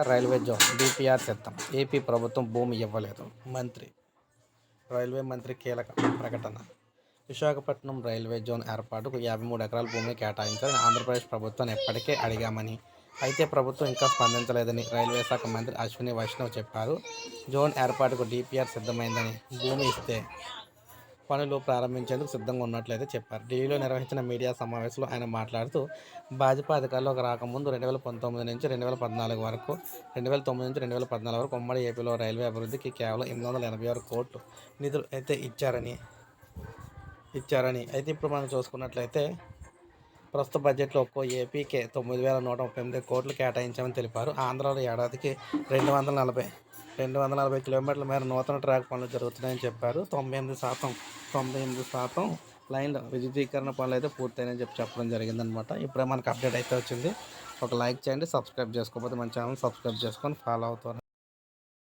Railway zone DPR సిద్ధం. AP ప్రభుత్వం భూమి ఇవ్వలేదు. మంత్రి రైల్వే మంత్రి కీలక ప్రకటన. విశాఖపట్నం రైల్వే జోన్ ఏర్పాటుకు యాభై మూడు ఎకరాల భూమిని కేటాయించాలని ఆంధ్రప్రదేశ్ ప్రభుత్వాన్ని ఎప్పటికే అడిగామని. అయితే ప్రభుత్వం ఇంకా స్పందించలేదని రైల్వే శాఖ మంత్రి అశ్విని వైష్ణవ్ చెప్పారు. జోన్ ఏర్పాటుకు డిపిఆర్ సిద్ధమైందని భూమి ఇస్తే పనులు ప్రారంభించేందుకు సిద్ధంగా ఉన్నట్లయితే చెప్పారు. ఢిల్లీలో నిర్వహించిన మీడియా సమావేశంలో ఆయన మాట్లాడుతూ భాజపా అధికారంలోకి రాకముందు రెండు వేల పంతొమ్మిది నుంచి రెండు వేల పద్నాలుగు వరకు రెండు వేల తొమ్మిది నుంచి రెండు వేల పద్నాలుగు వరకు ఉమ్మడి ఏపీలో రైల్వే అభివృద్ధికి కేవలం ఎనిమిది వందల ఎనభై ఆరు కోట్లు నిధులు అయితే ఇచ్చారని ఇచ్చారని. అయితే ఇప్పుడు మనం చూసుకున్నట్లయితే ప్రస్తుత బడ్జెట్లో ఒక్కో ఏపీకే తొమ్మిది వేల నూట ముప్పై ఎనిమిది కోట్లు కేటాయించామని తెలిపారు. ఆంధ్రాలో ఏడాదికి రెండు వందల నలభై రెండు వందల నలభై కిలోమీటర్ల మేర నూతన ట్రాక్ పనులు జరుగుతున్నాయని చెప్పారు. తొంభై ఎనిమిది శాతం తొంభై ఎనిమిది శాతం లైన్లో విద్యుదీకరణ పనులు అయితే పూర్తయినాయని చెప్పి చెప్పడం జరిగిందనమాట ఇప్పుడే మనకు అప్డేట్ అయితే వచ్చింది. ఒక లైక్ చేయండి సబ్స్క్రైబ్ చేసుకోకపోతే మన ఛానల్ సబ్స్క్రైబ్ చేసుకొని ఫాలో అవుతాను